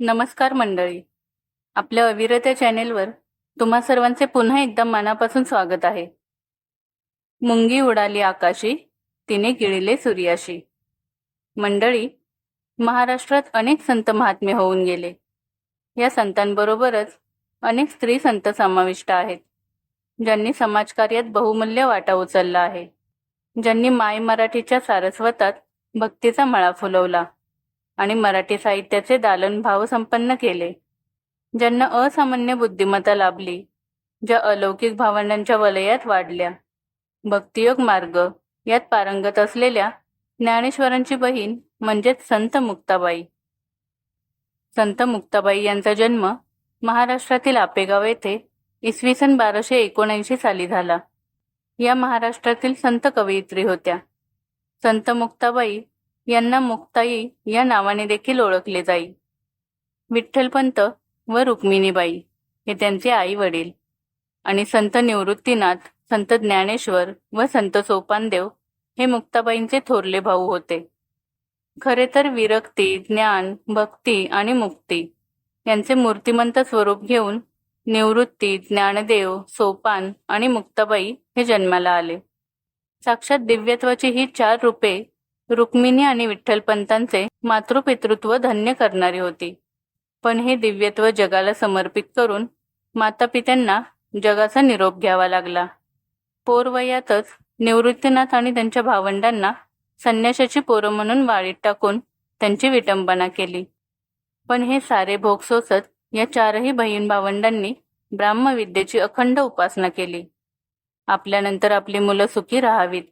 नमस्कार मंडळी. आपल्या अविरत्या चॅनेलवर तुम्हा सर्वांचे पुन्हा एकदा मनापासून स्वागत आहे. मुंगी उडाली आकाशी तिने गिळले सूर्याशी. मंडळी महाराष्ट्रात अनेक संत महात्मे होऊन गेले. या संतांबरोबरच अनेक स्त्री संत समाविष्ट आहेत ज्यांनी समाजकार्यात बहुमूल्य वाटा उचलला आहे ज्यांनी माय मराठीच्या सारस्वतात भक्तीचा मळा फुलवला. आणि मराठी साहित्याचे दालन भाव संपन्न केले. ज्यांना असामान्य बुद्धिमत्ता लाभली ज्या अलौकिक भावंडांच्या वलयात वाढल्या. भक्तियोग मार्ग यात पारंगत असलेल्या ज्ञानेश्वरांची बहीण म्हणजेच संत मुक्ताबाई. संत मुक्ताबाई यांचा जन्म महाराष्ट्रातील आपेगाव येथे इसवी सन बाराशे एकोणऐंशी साली झाला. या महाराष्ट्रातील संत कवयित्री होत्या. संत मुक्ताबाई यांना मुक्ताई या नावाने देखील ओळखले जाई. विठ्ठलपंत व रुक्मिणीबाई हे त्यांचे आई वडील आणि संत निवृत्तीनाथ संत ज्ञानेश्वर व संत सोपानदेव हे मुक्ताबाईंचे थोरले भाऊ होते. खरे तर विरक्ती ज्ञान भक्ती आणि मुक्ती यांचे मूर्तिमंत स्वरूप घेऊन निवृत्ती ज्ञानदेव सोपान आणि मुक्ताबाई हे जन्माला आले. साक्षात दिव्यत्वाची ही चार रूपे रुक्मिणी आणि विठ्ठलपंतांचे मातृपितृत्व धन्य करणारी होती. पण हे दिव्यत्व जगाला समर्पित करून मातापित्यांना जगाचा निरोप घ्यावा लागला. पोरवयातच निवृत्तीनाथ आणि त्यांच्या भावंडांना संन्याशाची पोरं म्हणून वाळीत टाकून त्यांची विटंबना केली. पण हे सारे भोग सोसत या चारही बहीण भावंडांनी ब्राह्मविद्येची अखंड उपासना केली. आपल्यानंतर आपली मुलं सुखी राहावीत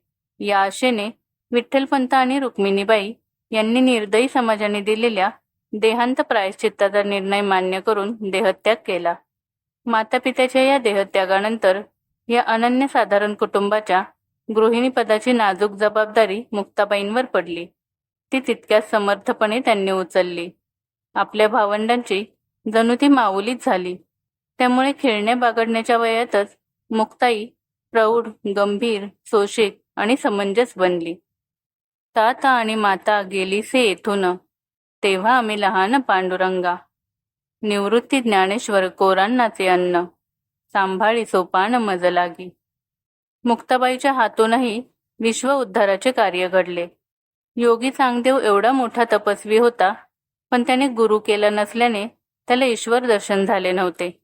या आशेने विठ्ठलपंत आणि रुक्मिणीबाई यांनी निर्दयी समाजाने दिलेल्या देहांत प्रायश्चित्ताचा निर्णय मान्य करून देहत्याग केला. मातापित्याच्या या देहत्यागानंतर या अनन्यसाधारण कुटुंबाच्या गृहिणीपदाची नाजूक जबाबदारी मुक्ताबाईंवर पडली. ती तितक्याच समर्थपणे त्यांनी उचलली. आपल्या भावंडांची जणू ती माऊलीच झाली. त्यामुळे खेळण्या बागडण्याच्या वयातच मुक्ताई प्रौढ गंभीर सोशिक आणि समंजस बनली. ताता आणि माता गेलीसे येथून. तेव्हा आम्ही लहान पांडुरंगा निवृत्ती ज्ञानेश्वर कोरांनाचे अन्न सांभाळी सोपान मज लागी मुक्ताबाईच्या हातूनही विश्व उद्धाराचे कार्य घडले. योगी चांगदेव एवढा मोठा तपस्वी होता पण त्याने गुरु केला नसल्याने त्याला ईश्वर दर्शन झाले नव्हते.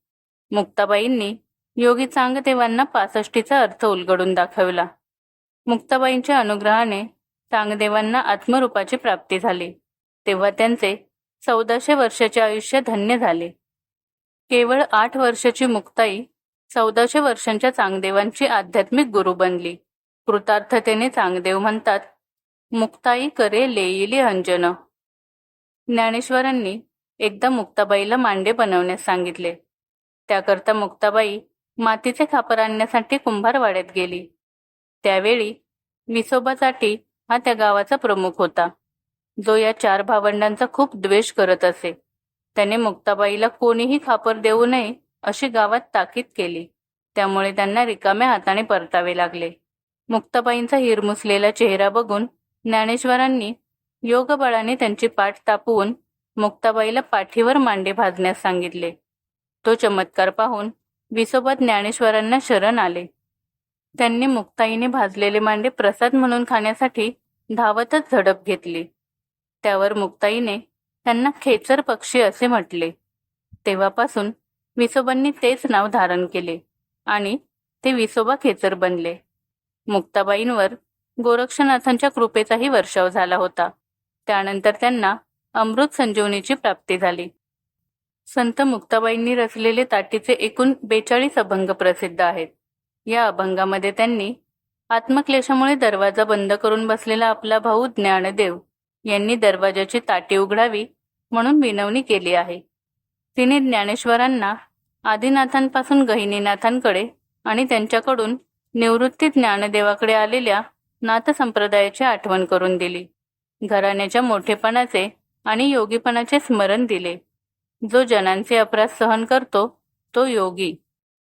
मुक्ताबाईंनी योगी चांगदेवांना पासष्टीचा अर्थ उलगडून दाखवला. मुक्ताबाईंच्या अनुग्रहाने चांगदेवांना आत्मरूपाची प्राप्ती झाली. तेव्हा त्यांचे चौदाशे वर्षाचे आयुष्य धन्य झाले. केवळ आठ वर्षाची मुक्ताई चौदाशे वर्षांच्या चांगदेवांची आध्यात्मिक गुरु बनली. कृतार्थतेने चांगदेव म्हणतात मुक्ताई करे लेईली अंजन. ज्ञानेश्वरांनी एकदा मुक्ताबाईला मांडे बनवण्यास सांगितले. त्याकरता मुक्ताबाई मातीचे खापर आणण्यासाठी कुंभारवाड्यात गेली. त्यावेळी विसोबासाठी हा त्या गावाचा प्रमुख होता. जो या चार भावंडांचा खूप द्वेष करत असे. त्याने मुक्ताबाईला कोणीही खापर देऊ नये अशी गावात ताकीद केली. त्यामुळे त्यांना रिकाम्या हाताने परतावे लागले. मुक्ताबाईंचा हिरमुसलेला चेहरा बघून ज्ञानेश्वरांनी योगबळाने त्यांची पाठ तापवून मुक्ताबाईला पाठीवर मांडे भाजण्यास सांगितले. तो चमत्कार पाहून विसोबत ज्ञानेश्वरांना शरण आले. त्यांनी मुक्ताईने भाजलेले मांडे प्रसाद म्हणून खाण्यासाठी धावतच झडप घेतली. त्यावर मुक्ताईने त्यांना खेचर पक्षी असे म्हटले. तेव्हापासून विसोबांनी तेच नाव धारण केले आणि ते विसोबा खेचर बनले. मुक्ताबाईंवर गोरक्षनाथांच्या कृपेचाही वर्षाव झाला होता. त्यानंतर त्यांना अमृत संजीवनीची प्राप्ती झाली. संत मुक्ताबाईंनी रचलेले ताटीचे एकूण बेचाळीस अभंग प्रसिद्ध आहेत. या अभंगामध्ये त्यांनी आत्मक्लेशामुळे दरवाजा बंद करून बसलेला आपला भाऊ ज्ञानदेव यांनी दरवाजाची ताटी उघडावी म्हणून विनवणी केली आहे. तिने ज्ञानेश्वरांना आदिनाथांपासून गहिनीनाथांकडे आणि त्यांच्याकडून निवृत्ती ज्ञानदेवाकडे आलेल्या नाथ संप्रदायाची आठवण करून दिली. घराण्याच्या मोठेपणाचे आणि योगीपणाचे स्मरण दिले. जो जनांचे अपराध सहन करतो तो योगी.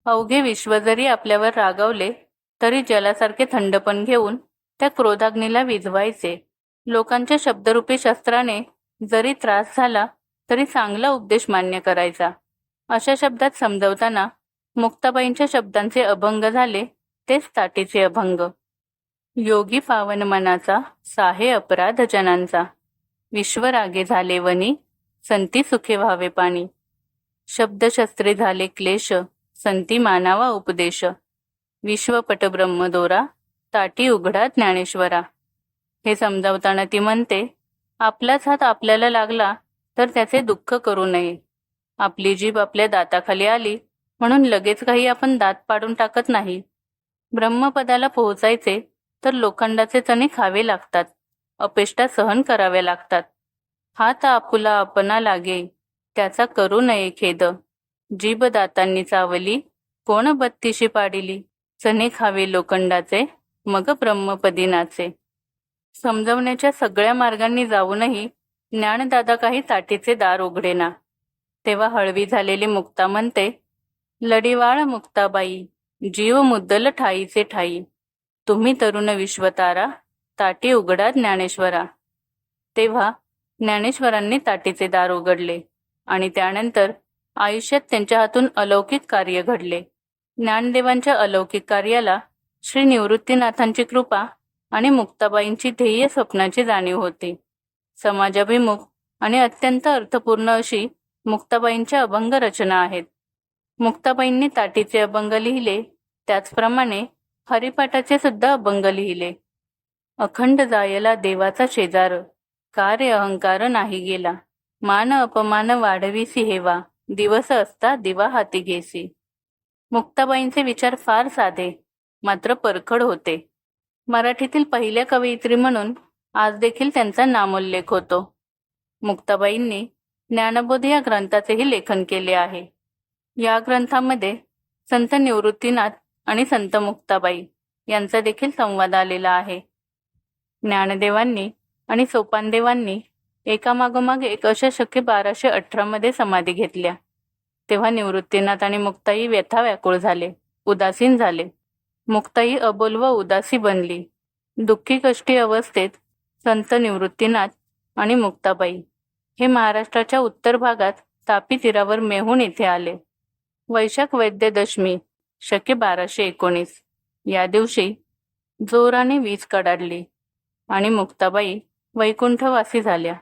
अवघे विश्व जरी आपल्यावर रागावले तरी जलासारखे थंडपण घेऊन त्या क्रोधाग्नीला विझवायचे. लोकांच्या शब्दरूपी शस्त्राने जरी त्रास झाला तरी चांगला उपदेश मान्य करायचा. अशा शब्दात समजवताना मुक्ताबाईंच्या शब्दांचे अभंग झाले तेच ताटीचे अभंग. योगी पावन मनाचा साहे अपराध जनांचा. विश्वरागे झाले वनी संती सुखे व्हावे पाणी. शब्दशस्त्रे झाले क्लेश संती मानावा उपदेश. विश्वपट ब्रह्मदोरा ताटी उघडा ज्ञानेश्वरा. हे समजावताना ती म्हणते आपलाच हात आपल्याला लागला तर त्याचे दुःख करू नये. आपली जीभ आपल्या दाताखाली आली म्हणून लगेच काही आपण दात पाडून टाकत नाही. ब्रह्मपदाला पोहोचायचे तर लोखंडाचे चणे खावे लागतात अपेष्टा सहन कराव्या लागतात. हात आपुला आपणा लागे त्याचा करू नये खेद. जीभ दातांनी चावली कोण बत्तीशी पाडिली? चणे खावे लोखंडाचे मग ब्रह्मपदी नाचे समजवण्याच्या सगळ्या मार्गांनी जाऊनही ज्ञानदादा काही ताटीचे दार उघडेना. तेव्हा हळवी झालेली मुक्ता म्हणते लढीवाळ मुक्ताबाई जीव मुद्दल ठाईचे ठाई. तुम्ही तरुण विश्वतारा ताटी उघडा ज्ञानेश्वरा. तेव्हा ज्ञानेश्वरांनी ताटीचे दार उघडले आणि त्यानंतर आयुष्यात त्यांच्या हातून अलौकिक कार्य घडले. ज्ञानदेवांच्या अलौकिक कार्याला श्री निवृत्तीनाथांची कृपा आणि मुक्ताबाईंची ध्येय स्वप्नाची जाणीव होती. समाजाभिमुख आणि अत्यंत अर्थपूर्ण अशी मुक्ताबाईंच्या अभंग रचना आहेत. मुक्ताबाईंनी ताटीचे अभंग लिहिले त्याचप्रमाणे हरिपाठाचे सुद्धा अभंग लिहिले. अखंड जायला देवाचा शेजार कार्य अहंकार नाही गेला. मान अपमान वाढविसी हेवा दिवस असता दिवा हाती घेसी. मुक्ताबाईंचे विचार फार साधे मात्र परखड होते. मराठीतील पहिल्या कवयित्री म्हणून आज देखील त्यांचा नामोल्लेख होतो. मुक्ताबाईंनी ज्ञानबोध या ग्रंथाचेही लेखन केले आहे. या ग्रंथामध्ये संत निवृत्तीनाथ आणि संत मुक्ताबाई यांचा देखील संवाद आलेला आहे. ज्ञानदेवांनी आणि सोपानदेवांनी एकामागोमाग एक अशा शक्य बाराशे अठरामध्ये समाधी घेतल्या. तेव्हा निवृत्तीनाथ आणि मुक्ताई व्यथा व्याकुळ झाले उदासीन झाले. मुक्ताई अबोल व उदासी बनली. दुःखी कष्टी अवस्थेत संत निवृत्तीनाथ आणि मुक्ताबाई हे महाराष्ट्राच्या उत्तर भागात तापी तीरावर मेहून इथे आले. वैशाख वैद्य दशमी शके बाराशे एकोणीस. या दिवशी जोराने वीज कडाडली आणि मुक्ताबाई वैकुंठवासी झाल्या.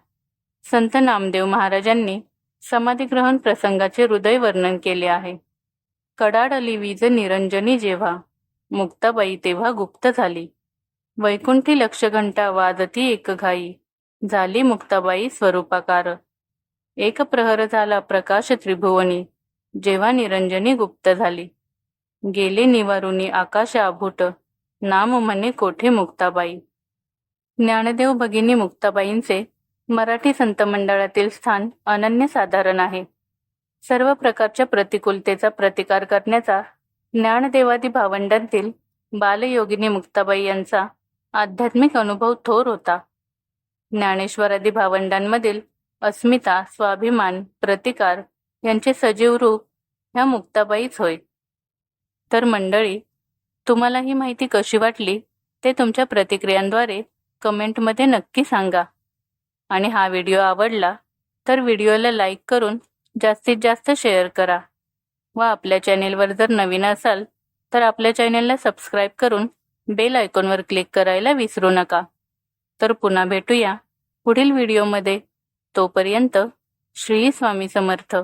संत नामदेव महाराजांनी समाधिग्रहण प्रसंगाचे हृदय वर्णन केले आहे. कडाडली वीज निरंजनी जेव्हा मुक्ताबाई तेव्हा गुप्त झाली. वैकुंठी लक्षघंटा वाजती एक घाई झाली मुक्ताबाई स्वरूपाकार. एक प्रहर झाला प्रकाश त्रिभुवनी जेव्हा निरंजनी गुप्त झाली. गेले निवारुनी आकाश आभूट नाम म्हणे कोठे मुक्ताबाई. ज्ञानदेव भगिनी मुक्ताबाईंचे मराठी संत मंडळातील स्थान अनन्यसाधारण आहे. सर्व प्रकारच्या प्रतिकूलतेचा प्रतिकार करण्याचा ज्ञानदेवादी भावंडांतील बालयोगिनी मुक्ताबाई यांचा आध्यात्मिक अनुभव थोर होता. ज्ञानेश्वरादी भावंडांमधील अस्मिता स्वाभिमान प्रतिकार यांचे सजीव रूप ह्या मुक्ताबाईच होय. तर मंडळी तुम्हाला ही माहिती कशी वाटली ते तुमच्या प्रतिक्रियांद्वारे कमेंटमध्ये नक्की सांगा. आणि हा व्हिडिओ आवडला तर व्हिडिओला लाईक करून जास्तीत जास्त शेअर करा. व आपल्या चॅनेलवर जर नवीन असाल तर आपल्या चॅनेलला सबस्क्राईब करून बेल आयकॉनवर क्लिक करायला विसरू नका. तर पुन्हा भेटूया पुढील व्हिडिओमध्ये. तोपर्यंत श्री स्वामी समर्थ.